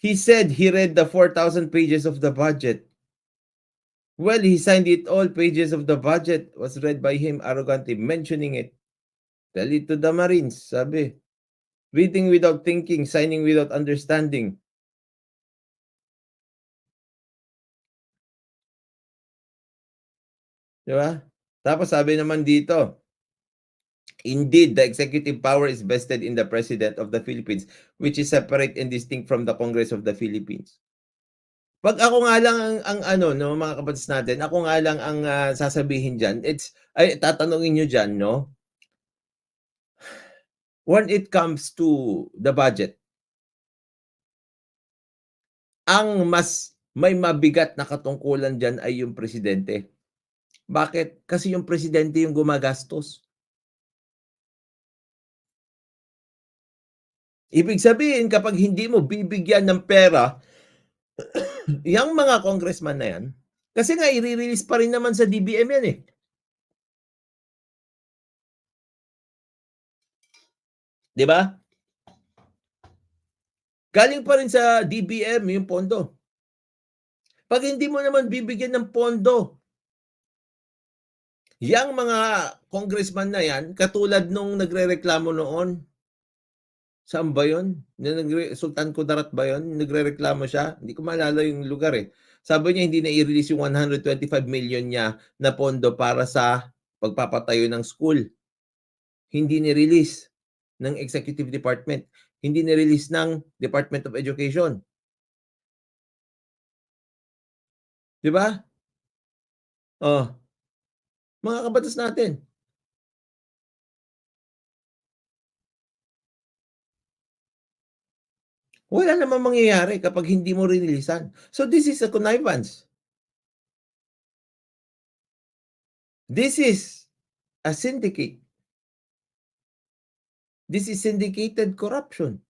He said he read the 4,000 pages of the budget. Well, he signed it all. Pages of the budget was read by him arrogantly, mentioning it. Tell it to the Marines, sabi. Reading without thinking, signing without understanding. Di ba? Tapos sabi naman dito, Indeed, the executive power is vested in the President of the Philippines, which is separate and distinct from the Congress of the Philippines. Pag ako nga lang ang, ang ano, no, mga kapatid natin, ako nga lang ang ah, sasabihin dyan, it's, ay, tatanungin nyo dyan, no? When it comes to the budget, ang mas may mabigat na katungkulan dyan ay yung presidente. Bakit? Kasi yung presidente yung gumagastos. Ibig sabihin, kapag hindi mo bibigyan ng pera, yung mga congressman na yan, kasi nga i-release pa rin naman sa DBM yan eh. Di ba? Galing pa rin sa DBM yung pondo. Pag hindi mo naman bibigyan ng pondo, yang mga congressman na yan, katulad nung nagre-reklamo noon, saan ba yun? Sultan Kudarat ba yun? Nagre-reklamo siya? Hindi ko maalala yung lugar eh. Sabi niya hindi na i-release yung 125 million niya na pondo para sa pagpapatayo ng school. Hindi ni-release ng Executive Department. Hindi ni-release ng Department of Education. Di ba? Oh. Mga kabatas natin. Wala namang mangyayari kapag hindi mo rinilisan. So this is a connivance. This is a syndicate. This is syndicated corruption.